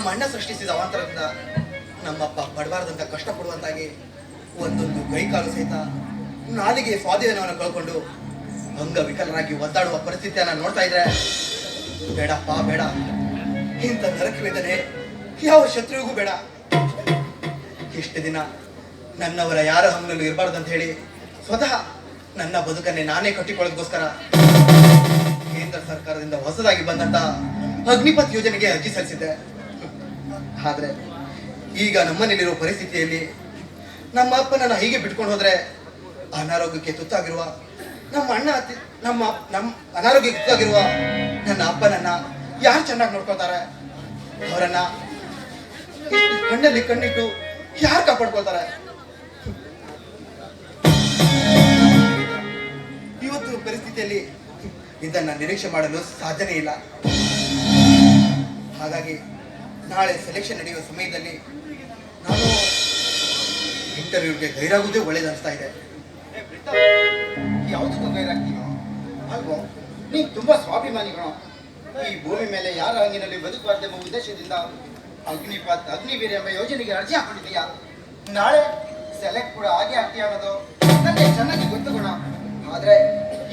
ನಮ್ಮ ಅಣ್ಣ ಸೃಷ್ಟಿಸಿದ ಅವಾಂತರದಿಂದ ನಮ್ಮಪ್ಪ ಬಡಬಾರದಂತ ಕಷ್ಟ ಪಡುವಂತಾಗಿ ಒಂದೊಂದು ಕೈಕಾಲು ಸಹಿತ ನಾಲಿಗೆ ಸ್ವಾಧೀನವನ್ನು ಕಳ್ಕೊಂಡು ಅಂಗವಿಕಲರಾಗಿ ಒದ್ದಾಡುವ ಪರಿಸ್ಥಿತಿಯನ್ನ ನೋಡ್ತಾ ಇದ್ರೆ, ಬೇಡಪ್ಪ, ಬೇಡ. ಇಂಥ ನರಕ ವೇದನೆ ಯಾವ ಶತ್ರುವಿಗೂ ಬೇಡ. ಇಷ್ಟು ದಿನ ನನ್ನವರ ಯಾರ ಹಂಗಲ್ಲೂ ಇರಬಾರ್ದು ಅಂತ ಹೇಳಿ ಸ್ವತಃ ನನ್ನ ಬದುಕನ್ನೇ ನಾನೇ ಕಟ್ಟಿಕೊಳ್ಳೋದಕ್ಕೋಸ್ಕರ ಕೇಂದ್ರ ಸರ್ಕಾರದಿಂದ ಹೊಸದಾಗಿ ಬಂದಂತ ಅಗ್ನಿಪಥ್ ಯೋಜನೆಗೆ ಅರ್ಜಿ ಸಲ್ಲಿಸಿದ್ದೆ. ಆದ್ರೆ ಈಗ ನಮ್ಮನೇಲಿರೋ ಪರಿಸ್ಥಿತಿಯಲ್ಲಿ ನಮ್ಮ ಅಪ್ಪನನ್ನು ಹೀಗೆ ಬಿಟ್ಕೊಂಡು ಹೋದರೆ ಅನಾರೋಗ್ಯಕ್ಕೆ ತುತ್ತಾಗಿರುವ ನಮ್ಮ ಅಣ್ಣ ನಮ್ಮ ನಮ್ಮ ಅನಾರೋಗ್ಯಕ್ಕೆ ತುತ್ತಾಗಿರುವ ನನ್ನ ಅಪ್ಪನನ್ನ ಯಾರು ಚೆನ್ನಾಗಿ ನೋಡ್ಕೊತಾರೆ ಅವರನ್ನ ಕಣ್ಣಲ್ಲಿ ಕಣ್ಣಿಟ್ಟು ಯಾರು ಕಾಪಾಡ್ಕೊಳ್ತಾರೆ? ಇವತ್ತು ಪರಿಸ್ಥಿತಿಯಲ್ಲಿ ಇದನ್ನ ನಿರೀಕ್ಷೆ ಮಾಡಲು ಸಾಧ್ಯನೇ ಇಲ್ಲ. ಹಾಗಾಗಿ ನಾಳೆ ಸೆಲೆಕ್ಷನ್ ನಡೆಯುವ ಸಮಯದಲ್ಲಿ ನಾನು ಇಂಟರ್ವ್ಯೂಗೆ ಗೈರಾಗುವುದೇ ಒಳ್ಳೇದು ಅನಿಸ್ತಾ ಇದೆ. ಯಾವುದಕ್ಕೂ ಗೈರಾಗ್ತೀನೋ? ಹಾಗೂ ನೀನು ತುಂಬಾ ಸ್ವಾಭಿಮಾನಿಗಳು? ಈ ಭೂಮಿ ಮೇಲೆ ಯಾರ ಹಂಗಿನಲ್ಲಿ ಬದುಕಬಾರ್ದೆಂಬ ಉದ್ದೇಶದಿಂದ ಅಗ್ನಿಪಾತ್ ಅಗ್ನಿವೀರ ಎಂಬ ಯೋಜನೆಗೆ ಅರ್ಜಿ ಹಾಕೊಂಡಿದೀಯಾ ನಾಳೆ ಸೆಲೆಕ್ಟ್ ಕೂಡ ಹಾಗೆ ಆಗ್ತೀಯ ಅನ್ನೋದು ನನಗೆ ಚೆನ್ನಾಗಿ ಗೊತ್ತು ಆದರೆ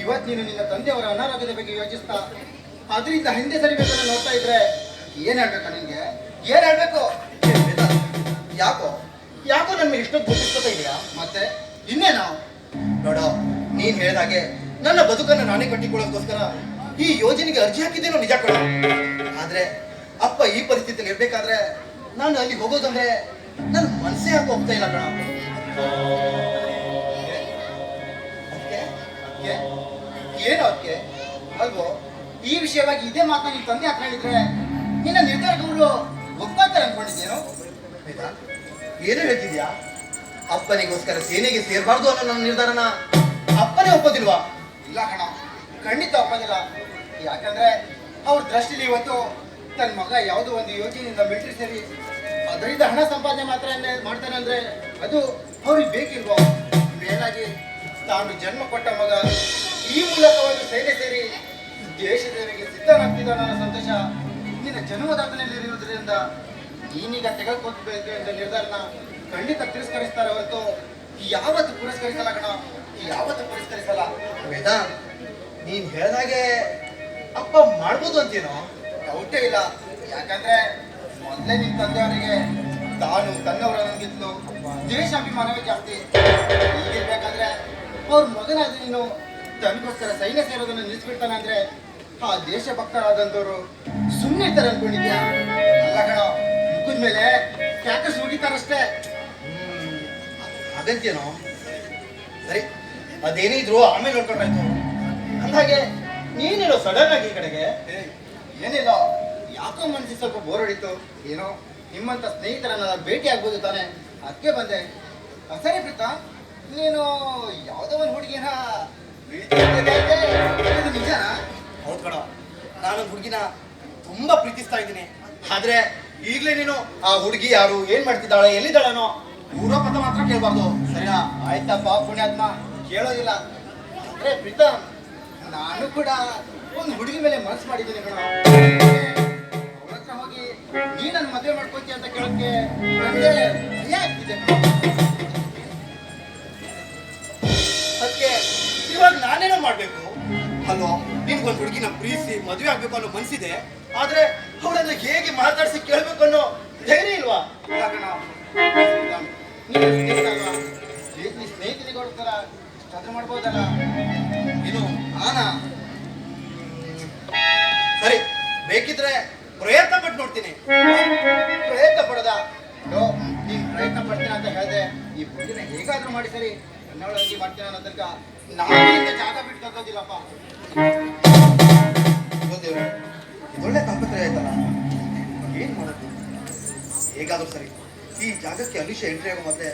ಇವತ್ತು ನೀನು ನಿನ್ನ ತಂದೆಯವರ ಅನಾರೋಗ್ಯದ ಬಗ್ಗೆ ಯೋಚಿಸ್ತಾ, ಅದರಿಂದ ಹಿಂದೆ ಸರಿಬೇಕನ್ನು ನೋಡ್ತಾ ಇದ್ರೆ ಏನ್ ಹೇಳ್ಬೇಕಾ ನಿನ್ಗೆ? ಏನ್ ಹೇಳ್ಬೇಕು? ಯಾಕೋ? ಯಾಕೋ ನನ್ನ ಇಷ್ಟೊಂದು ಗುರುತಿಸ್ಕೊತಾ ಇದೆಯಾ? ಮತ್ತೆ ಇನ್ನೇನು? ನೋಡೋ, ನೀನ್ ಹೇಳ್ದಾಗೆ ನನ್ನ ಬದುಕನ್ನು ನಾನೇ ಕಟ್ಟಿಕೊಳ್ಳೋದಕ್ಕೋಸ್ಕರ ಈ ಯೋಜನೆಗೆ ಅರ್ಜಿ ಹಾಕಿದ್ದೇನೋ ನಿಜ ಕೊಡ. ಆದ್ರೆ ಅಪ್ಪ ಈ ಪರಿಸ್ಥಿತಿಯಲ್ಲಿ ಇರ್ಬೇಕಾದ್ರೆ ನಾನು ಅಲ್ಲಿ ಹೋಗೋದಂದ್ರೆ ನನ್ನ ಮನಸ್ಸೇ ಯಾಕೆ ಹೋಗ್ತಾ ಇಲ್ಲ ಕಣ? ಏನು ಅದಕ್ಕೆ ಅಲ್ವೋ? ಈ ವಿಷಯವಾಗಿ ಇದೇ ಮಾತನ್ನ ನಿನ್ ತಂದೆ ಹತ್ರ ಹೇಳಿದ್ರೆ ನಿನ್ನ ನಿರ್ಧಾರದವರು ಒಪ್ಕೊಳ್ತಾರೆ ಅನ್ಕೊಂಡಿದ್ದೇನು ಏನೇ ಹೇಳ್ತಿದ್ಯಾ? ಅಪ್ಪನಿಗೋಸ್ಕರ ಸೇನೆಗೆ ಸೇರ್ಬಾರ್ದು ಅನ್ನೋ ನನ್ನ ನಿರ್ಧಾರನ ಅಪ್ಪನೇ ಒಪ್ಪೋದಿಲ್ವಾ? ಇಲ್ಲ ಕಣ, ಖಂಡಿತ ಒಪ್ಪೋದಿಲ್ಲ. ಯಾಕಂದ್ರೆ ಅವ್ರ ದೃಷ್ಟಿಲಿ ಇವತ್ತು ತನ್ನ ಮಗ ಯಾವುದೋ ಒಂದು ಯೋಜನೆಯಿಂದ ಮಿಲಿಟರಿ ಸೇರಿ ಅದರಿಂದ ಹಣ ಸಂಪಾದನೆ ಮಾತ್ರ ಮಾಡ್ತಾನೆ ಅಂದ್ರೆ ಅದು ಅವ್ರಿಗೆ ಬೇಕಿಲ್ವೋ? ಮೇಲಾಗಿ ತಾನು ಜನ್ಮ ಕೊಟ್ಟ ಮಗ ಈ ಮೂಲಕ ಒಂದು ಸೇನೆ ಸೇರಿ ದೇಶ ಸೇವೆಗೆ ನನ್ನ ಸಂತೋಷ ನಿನ್ನ ಜನ್ಮ ದಾಖಲೆಯಲ್ಲಿ ಇರುವುದರಿಂದ ನೀನೀಗ ತೆಗೆದುಕೊಳ್ಬೇಕು ಅಂತ ನಿರ್ಧಾರನ ಖಂಡಿತ ತಿರಸ್ಕರಿಸ್ತಾರೆ ಹೊರತು ಯಾವತ್ತು ಪುರಸ್ಕರಿಸಲ್ಲ ಕಣ ಯಾವತ್ತು ಪುರಸ್ಕರಿಸಲ್ಲ? ವೇದ ನೀನ್ ಹೇಳ್ದಾಗೆ ಅಪ್ಪ ಮಾಡ್ಬೋದು ಅಂತೇನೋ? ಡೌಟೇ ಇಲ್ಲ. ಯಾಕಂದ್ರೆ ಮೊದಲೇ ನಿನ್ ತಂದೆಯವರಿಗೆ ತಾನು ತನ್ನವರನ್ನಿದ್ಲು ದೇಶಾಭಿಮಾನವೇ ಜಾಸ್ತಿ. ಹೀಗಿರ್ಬೇಕಂದ್ರೆ ಅವ್ರ ಮಗನಾದ ನೀನು ತನಗೋಸ್ಕರ ಸೈನ್ಯ ಸೇರೋದನ್ನು ನಿಲ್ಲಿಸ್ಬಿಡ್ತಾನೆ ಅಂದ್ರೆ ಆ ದೇಶಭಕ್ತರಾದಂಥವ್ರು ಸುಮ್ಮನೆ ತರ ಅನ್ಕೊಂಡಿದ್ಯಾ? ಅಲ್ಲ ಕಣ ಮುಗಿದ ಮೇಲೆ ಕ್ಯಾಕಸ್ ಮುಗಿತಾರಷ್ಟೇ ಅದಂತೇನೋ ಸರಿ, ಅದೇನೇ ಇದ್ರು ಆಮೇಲೆ ನೋಡ್ಕೊಂಡಾಯ್ತು ಅಂದಾಗೆ ನೀನೇನೋ ಸಡನ್ ಆಗಿ ಈ ಕಡೆಗೆ. ಏನಿಲ್ಲ, ಯಾಕೋ ಮನಸ್ಸಿಗೆ ಸ್ವಲ್ಪ ಬೋರ್ ಹೊಡಿತು. ಏನೋ, ನಿಮ್ಮಂತ ಸ್ನೇಹಿತರನ್ನ ಭೇಟಿ ಆಗ್ಬೋದು ತಾನೆ. ಅದಕ್ಕೆ ಬಂದೆ. ಸರಿ ಪ್ರೀತ, ನೀನು ಯಾವುದೋ ಒಂದು ಹುಡುಗಿನ ನಿಜನಾ? ಹೌದ್ ಕಣ, ನಾನೊಂದು ಹುಡುಗಿನ ತುಂಬಾ ಪ್ರೀತಿಸ್ತಾ ಇದ್ದೀನಿ. ಆದ್ರೆ ಈಗಲೇ ನೀನು ಆ ಹುಡುಗಿ ಯಾರು, ಏನ್ ಮಾಡ್ತಿದ್ದಾಳೆ, ಎಲ್ಲಿದ್ದಾಳನೋ, ಊರ ಪದ ಮಾತ್ರ ಕೇಳ್ಬಾರ್ದು. ಸರಿನಾ? ಆಯ್ತಪ್ಪ, ಪುಣ್ಯಾತ್ಮ. ಕೇಳೋದಿಲ್ಲ. ಅಂದ್ರೆ ಪ್ರೀತಮ್ ನಾನು ಕೂಡ ಒಂದು ಹುಡುಗಿ ಮೇಲೆ ಮನಸ್ಸು ಮಾಡಿದ್ದೀನಿ ಕಣ. ಅವ್ರ ಹೋಗಿ ನೀ ನನ್ನ ಮದುವೆ ಮಾಡ್ಕೋತಿ ಅಂತ ಕೇಳಕ್ಕೆ ಆಗ್ತಿದೆ ಅದಕ್ಕೆ ಇವಾಗ ನಾನೇನೋ ಮಾಡ್ಬೇಕು? ಅಲ್ವೋ ನಿಮ್ಗೊಂದು ಹುಡುಗಿನ ಪ್ರೀತಿಸಿ ಮದುವೆ ಆಗ್ಬೇಕು ಅನ್ನೋ ಮನ್ಸಿದೆ. ಆದ್ರೆ ಅವಳನ್ನು ಹೇಗೆ ಮಾತಾಡಿಸಿ ಕೇಳ್ಬೇಕು ಅನ್ನೋ ಧೈರ್ಯ ಇಲ್ವಾ? ಸ್ನೇಹಿತರಿಗೋಸ್ಕರ ಇದು ಆನ. ಸರಿ, ಬೇಕಿದ್ರೆ ಪ್ರಯತ್ನ ಪಟ್ಟು ನೋಡ್ತೀನಿ. ಪ್ರಯತ್ನ ಪಡದ? ನೀನ್ ಪ್ರಯತ್ನ ಪಡ್ತೀನಿ ಅಂತ ಹೇಳಿದೆ. ಈ ಹುಡುಗಿನ ಹೇಗಾದ್ರೂ ಮಾಡಿ ಸರಿ. ನನ್ನೊಳಗೆ ಮಾಡ್ತೀನಿ ಅನ್ನೋ ತನಕ ನಾನು ಇಲ್ಲಿಂದ ಜಾಗ ಬಿಟ್ಟು ತಗೋದಿಲ್ಲಪ್ಪ ಗೊತ್ತೇವೆ ತಾಪತ್ರಯ ತಾಪತ್ರೆ ಆಯ್ತಲ್ಲ ಏನ್ ಮಾಡೋದು? ಹೇಗಾದ್ರೂ ಸರಿ. ಈ ಜಾಗಕ್ಕೆ ಅನುಷ ಎಂಟ್ರಿ ಆಗೋ ಮತ್ತೆ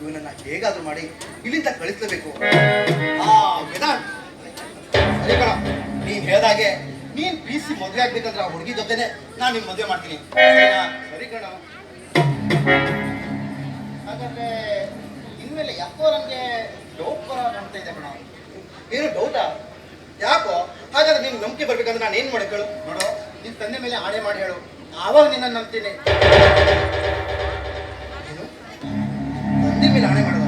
ಇವನನ್ನ ಹೇಗಾದ್ರೂ ಮಾಡಿ ಇಲ್ಲಿಂದ ಕಳಿಸ್ಲೇಬೇಕು. ಆ ಸರಿ ಕಣ ನೀನ್ ಹೇಳ್ದಾಗೆ ನೀನ್ ಸಿ ಮದ್ವೆ ಆಗ್ಬೇಕಂದ್ರೆ ಆ ಹುಡುಗಿ ಜೊತೆನೆ ನಾನು ನಿಮ್ ಮದ್ವೆ ಮಾಡ್ತೀನಿ. ಸರಿ ಕಣ. ಹಾಗಾದ್ರೆ ಇನ್ಮೇಲೆ ಯಾಕೋ ನಮ್ಗೆ ಡೌಟ್ ಬರ ಕಾಣ್ತಾ ಇದೆ ಕಣ. ಏನು ಡೌಟಾ ಯಾಕೋ? ಹಾಗಾದ್ರೆ ನಿನ್ ನಂಬಿಕೆ ಬರ್ಬೇಕಂದ್ರೆ ನಾನು ಏನ್ ಮಾಡ್ಕೊಳ್ಳು ನೋಡು. ನಿನ್ ತಂದೆ ಮೇಲೆ ಆಣೆ ಮಾಡಿ ಹೇಳು. ಆವಾಗ ನಿನ್ನ ನಂಬ್ತೀನಿ. ತಂದೆ ಮೇಲೆ ಆಣೆ ಮಾಡುವ?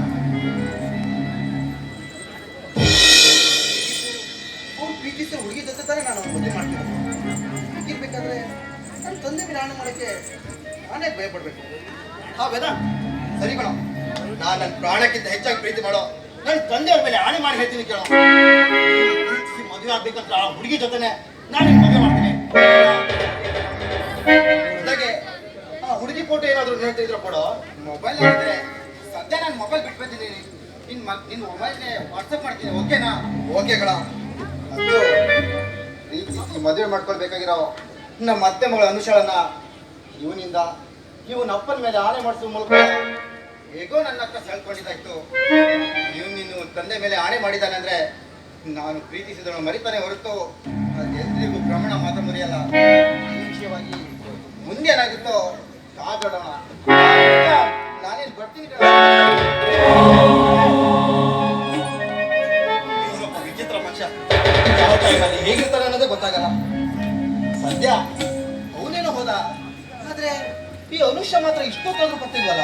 ಪ್ರೀತಿಸಿದ ಪ್ರೀತಿಸಿ ಹುಡುಗಿ ಜೊತೆ ತಾನೇ ನಾನು ಮದುವೆ ಮಾಡ್ತೀನಿ. ಹೀಗಿರ್ಬೇಕಾದ್ರೆ ನನ್ನ ತಂದೆ ಮೇಲೆ ಆಣೆ ಮಾಡೋಕ್ಕೆ ನಾನೇ ಭಯ ಪಡ್ಬೇಕು. ಹಾ, ವೇದ? ಸರಿ ಮೇಡಮ್ ನಾನು ನನ್ನ ಪ್ರಾಣಕ್ಕಿಂತ ಹೆಚ್ಚಾಗಿ ಪ್ರೀತಿ ಮಾಡೋ ನನ್ನ ತಂದೆಯವ್ರ ಮೇಲೆ ಆಣೆ ಮಾಡಿ ಹೇಳ್ತೀನಿ ಕೇಳೋ. ಮದುವೆ ಆಗ್ಬೇಕಂತ ಆ ಹುಡುಗಿ ಜೊತೆನೆ ನಾನು ನಿನ್ನ ಮದುವೆ ಮಾಡ್ತೀನಿ. ಹುಡುಗಿ ಫೋಟೋ ಏನಾದ್ರು ಹೇಳ್ತಿದ್ರು ಇದ್ರೆ ಕೊಡೋ ಮೊಬೈಲ್ ಹೇಳಿದ್ರೆ ಸದ್ಯ ನಾನು ಮೊಬೈಲ್ ಬಿಟ್ಟು ಬಂದಿದ್ದೀನಿ ನಿನ್ ನಿನ್ ಮೊಬೈಲ್ಗೆ ವಾಟ್ಸಪ್ ಮಾಡ್ತೀನಿ ಓಕೆನಾ ಓಕೆ ಕಣ. ಅದು ಮದುವೆ ಮಾಡ್ಕೊಳ್ಬೇಕಾಗಿರೋ ನಮ್ಮ ಅತ್ತೆ ಮಗಳ ಅನುಶಾಲನ ಇವನಿಂದ ಇವನ ಅಪ್ಪನ ಮೇಲೆ ಆಣೆ ಮಾಡಿಸುವ ಮೂಲಕ ಹೇಗೋ ನನ್ನ ಅಕ್ಕ ಸೆಳ್ಕೊಂಡಿದ್ದಾಯ್ತು. ಇವನು ನಿನ್ನ ತಂದೆ ಮೇಲೆ ಆಣೆ ಮಾಡಿದಾನೆ ಅಂದ್ರೆ ನಾನು ಪ್ರೀತಿಸಿದ ಮರಿತಾನೆ ಹೊರತು ಅದೆಲ್ಲರಿಗೂ ಮುರಿಯಲ್ಲ ಈ ವಿಷಯವಾಗಿ ಮುಂದೆ ಏನಾಗುತ್ತೋ ನಾನೇನು ಬರ್ತೀನಿ ವಿಚಿತ್ರ ಮನುಷ್ಯ. ಯಾವ ಟೈಮಲ್ಲಿ ಹೇಗಿರ್ತಾರೆ ಅನ್ನೋದೇ ಗೊತ್ತಾಗಲ್ಲ. ಸದ್ಯ ಅವನೇನೋ ಹೋದ. ಆದ್ರೆ ಈ ಅನುಷ್ಯ ಮಾತ್ರ ಇಷ್ಟೊತ್ತಾದ್ರೂ ಬರ್ತಿಲ್ವಲ್ಲ?